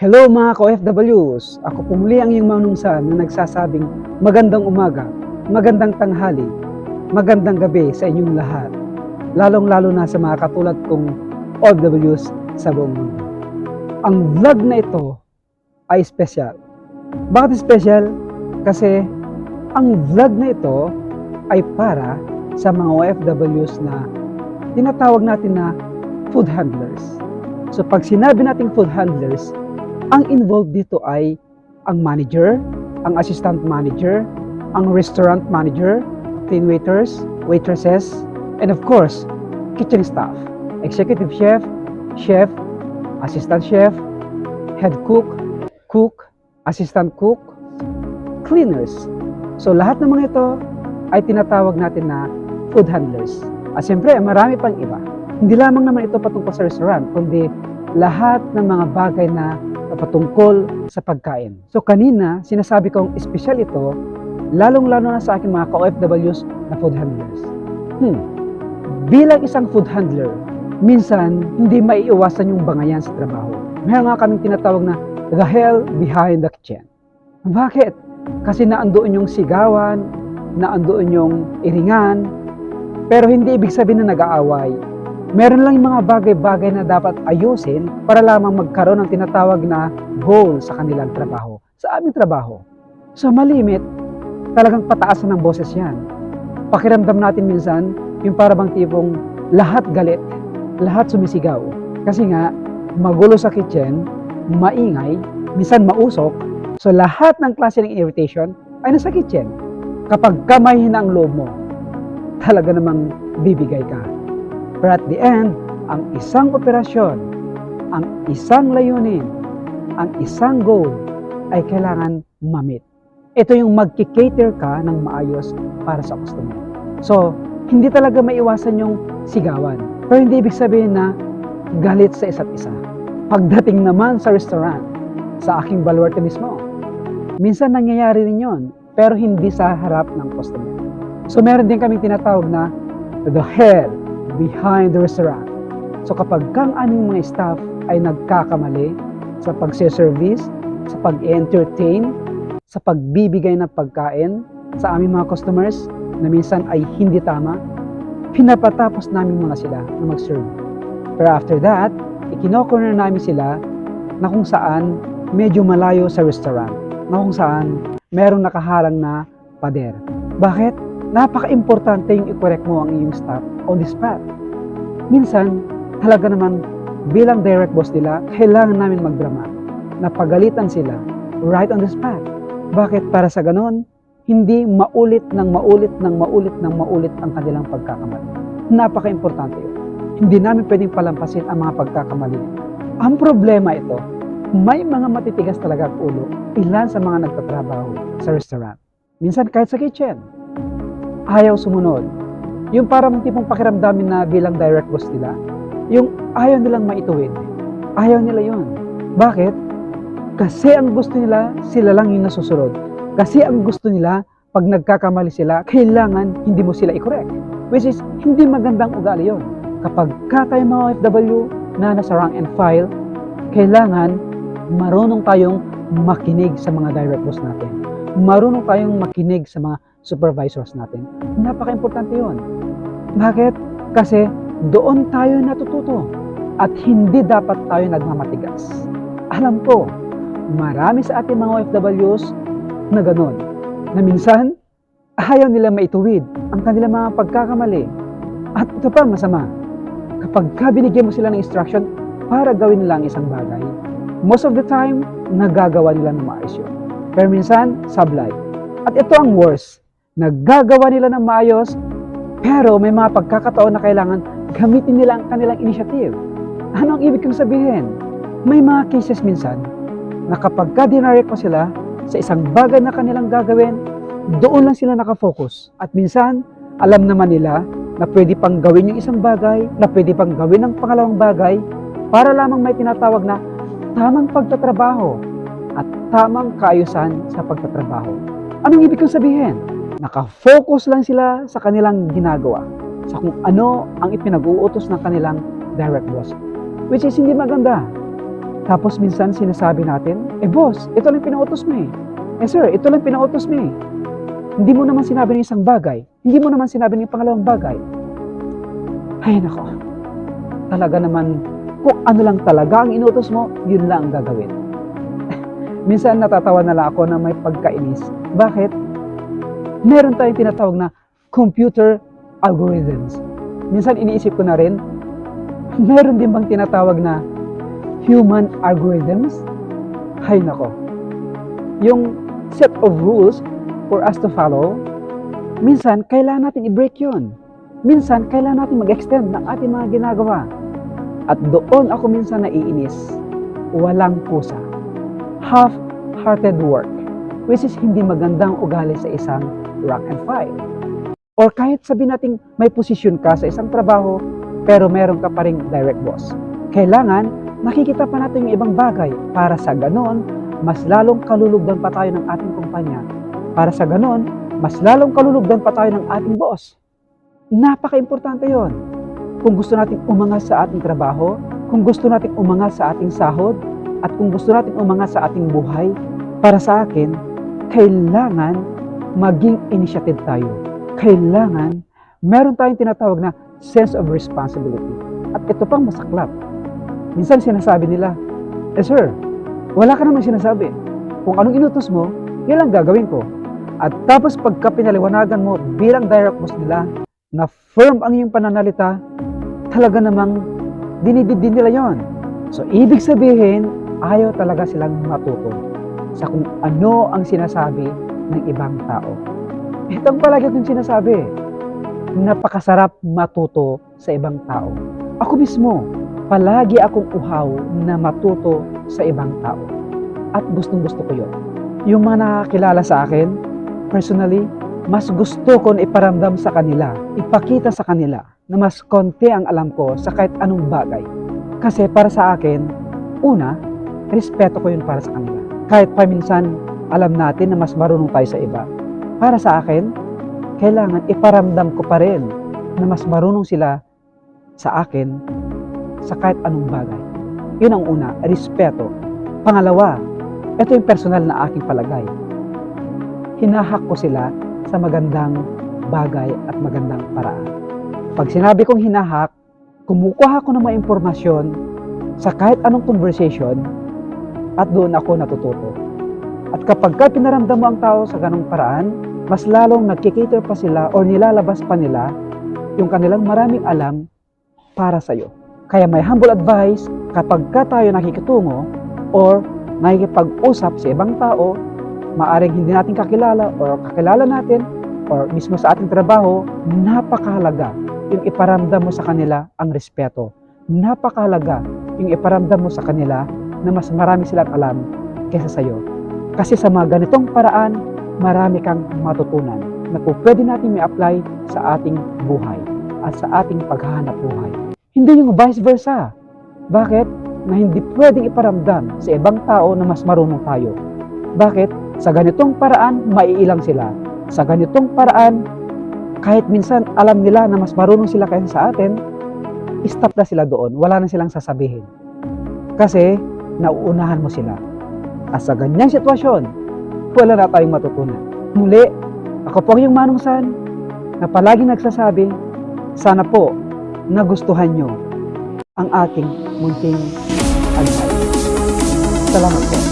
Hello mga ka-OFWs! Ako po muli ang iyong manungsan na nagsasabing magandang umaga, magandang tanghali, magandang gabi sa inyong lahat. Lalong-lalo na sa mga katulad kong OFWs sa buong mundo. Ang vlog na ito ay special. Bakit special? Kasi ang vlog na ito ay para sa mga OFWs na tinatawag natin na food handlers. So pag sinabi nating food handlers, ang involved dito ay ang manager, ang assistant manager, ang restaurant manager, clean waiters, waitresses, and of course, kitchen staff, executive chef, chef, assistant chef, head cook, cook, assistant cook, cleaners. So lahat ng mga ito ay tinatawag natin na food handlers. At siyempre, marami pang iba. Hindi lamang naman ito patungkol sa restaurant, kundi lahat ng mga bagay na patungkol sa pagkain. So kanina, sinasabi kong espesyal ito, lalong-lalo na sa aking mga ka-OFWs na food handlers. Hmm. Bilang isang food handler, minsan hindi maiiwasan yung bangayan sa trabaho. Meron nga kaming tinatawag na the hell behind the kitchen. Bakit? Kasi naandoon yung sigawan, naandoon yung iringan, pero hindi ibig sabihin na nag-aaway. Meron lang yung mga bagay-bagay na dapat ayusin para lamang magkaroon ng tinatawag na goal sa kanilang trabaho, sa aming trabaho. So malimit, talagang pataasan ng boses yan. Pakiramdam natin minsan, yung parabang tipong lahat galit, lahat sumisigaw. Kasi nga, magulo sa kitchen, maingay, minsan mausok, so lahat ng klase ng irritation ay nasa kitchen. Kapag kamay na ang loob mo, talaga namang bibigay ka. But at the end, ang isang operasyon, ang isang layunin, ang isang goal ay kailangan mamit. Ito yung magkikater ka ng maayos para sa customer. So, hindi talaga maiwasan yung sigawan. Pero hindi ibig sabihin na galit sa isa't isa. Pagdating naman sa restaurant, sa aking baluarte mismo, minsan nangyayari rin yon, pero hindi sa harap ng customer. So meron din kaming tinatawag na the hell behind the restaurant. So kapag kang aming mga staff ay nagkakamali sa pagse-service, sa pag-entertain, sa pagbibigay ng pagkain sa aming mga customers na minsan ay hindi tama, pinapatapos namin muna sila na mag-serve. Pero after that, ikinokorner namin sila na kung saan medyo malayo sa restaurant, na kung saan merong nakaharang na pader. Bakit? Napaka-importante yung i-correct mo ang iyong staff on the spot. Minsan, talaga naman bilang direct boss nila, kailangan namin magdrama na pagalitan sila right on the spot. Bakit? Para sa ganon, hindi maulit ng maulit ng maulit ng maulit ang kanilang pagkakamali. Napaka-importante yun. Hindi namin pwedeng palampasin ang mga pagkakamali. Ang problema ito, may mga matitigas talaga ang ulo ilan sa mga nagtatrabaho sa restaurant. Minsan kahit sa kitchen, ayaw sumunod. Yung parang tipong pakiramdamin na bilang direct boss nila, yung ayaw nilang maituwid. Ayaw nila yun. Bakit? Kasi ang gusto nila, sila lang yung nasusunod. Kasi ang gusto nila, pag nagkakamali sila, kailangan hindi mo sila i-correct. Which is, hindi magandang ugali yon. Kapag ka tayo mga OFW na nasa rank and file, kailangan marunong tayong makinig sa mga direct boss natin. Marunong tayong makinig sa mga supervisors natin. Napaka-importante yun. Bakit? Kasi doon tayo natututo at hindi dapat tayo nagmamatigas. Alam ko, marami sa ating mga OFWs na ganun, na minsan ayaw nila maituwid ang kanilang mga pagkakamali. At ito pa masama, kapag ka binigyan mo sila ng instruction para gawin nila ang isang bagay, most of the time, nagagawa nila ng maayos yun. Pero minsan, sablay. At ito ang worst, nagagawa nila ng maayos, pero may mga pagkakataon na kailangan gamitin nila ang kanilang initiative. Ano ang ibig kong sabihin? May mga cases minsan na kapag ka dinarek mo sila sa isang bagay na kanilang gagawin, doon lang sila nakafocus. At minsan, alam naman nila na pwede pang gawin yung isang bagay, na pwede pang gawin ang pangalawang bagay, para lamang may tinatawag na tamang pagtatrabaho at tamang kaayusan sa pagtatrabaho. Anong ibig kong sabihin? Nakafocus lang sila sa kanilang ginagawa, sa kung ano ang ipinag-uutos ng kanilang direct boss. Which is hindi maganda. Tapos minsan sinasabi natin, eh boss, ito lang pinautos mo eh. Eh sir, ito lang pinautos mo eh. Hindi mo naman sinabi ng isang bagay. Hindi mo naman sinabi ng pangalawang bagay. Ay nako. Talaga naman, kung ano lang talaga ang inutos mo, yun lang ang gagawin. Minsan natatawa na lang ako na may pagkainis. Bakit? Meron tayong tinatawag na computer algorithms. Minsan iniisip ko na rin, meron din bang tinatawag na human algorithms? Hay nako. Yung set of rules for us to follow, minsan kailangan natin i-break yun. Minsan kailangan natin mag-extend ng ating mga ginagawa. At doon ako minsan naiinis. Walang pusa. Half-hearted work. Which is hindi magandang ugali sa isang rank and file. Or kahit sabihin natin may posisyon ka sa isang trabaho, pero meron ka pa rin direct boss. Kailangan nakikita pa natin yung ibang bagay para sa ganon, mas lalong kalulugdan pa tayo ng ating kumpanya. Para sa ganon, mas lalong kalulugdan pa tayo ng ating boss. Napaka-importante yon. Kung gusto natin umangas sa ating trabaho, kung gusto natin umangas sa ating sahod, at kung gusto natin umangas sa ating buhay, para sa akin, kailangan maging initiative tayo. Kailangan meron tayong tinatawag na sense of responsibility. At ito pang masaklap. Minsan sinasabi nila, eh sir, wala ka naman sinasabi. Kung anong inutos mo, yun lang gagawin ko. At tapos pagka pinaliwanagan mo bilang direct boss nila, na firm ang iyong pananalita, talaga namang dinidid nila yon. So, ibig sabihin, ayaw talaga silang matuto sa kung ano ang sinasabi ng ibang tao. Ito ang palagi kong sinasabi. Napakasarap matuto sa ibang tao. Ako mismo, palagi akong uhaw na matuto sa ibang tao. At gustong gusto ko yun. Yung mga nakakilala sa akin, personally, mas gusto ko na iparamdam sa kanila, ipakita sa kanila na mas konti ang alam ko sa kahit anong bagay. Kasi para sa akin, una, respeto ko yun para sa kanila. Kahit paminsan alam natin na mas marunong tayo sa iba. Para sa akin, kailangan iparamdam ko pa rin na mas marunong sila sa akin sa kahit anong bagay. Yun ang una, respeto. Pangalawa, ito yung personal na aking palagay. Hinahak ko sila sa magandang bagay at magandang paraan. Pag sinabi kong hinahak, kumukuha ko ng mga impormasyon sa kahit anong conversation at doon ako natututo. At kapag ka pinaramdam mo ang tao sa ganong paraan, mas lalong nagkikater pa sila or nilalabas pa nila yung kanilang maraming alam para sa iyo. Kaya may humble advice kapag ka tayo nakikitungo or nakikipag-usap sa ibang tao, maaring hindi natin kakilala or kakilala natin or mismo sa ating trabaho, napakahalaga yung iparamdam mo sa kanila ang respeto. Napakahalaga yung iparamdam mo sa kanila na mas marami silang alam kaysa sa iyo. Kasi sa mga ganitong paraan, marami kang matutunan na po pwede natin may apply sa ating buhay at sa ating paghahanap buhay. Hindi yung vice versa. Bakit? Na hindi pwedeng iparamdam sa ibang tao na mas marunong tayo. Bakit? Sa ganitong paraan, maiilang sila. Sa ganitong paraan, kahit minsan alam nila na mas marunong sila kaysa sa atin, stop na sila doon. Wala na silang sasabihin. Kasi, nauunahan mo sila. At sa ganyang sitwasyon, wala na tayong matutunan. Muli, ako po ang iyong manungsan na palaging nagsasabi, sana po nagustuhan nyo ang aking munting advice. Salamat po.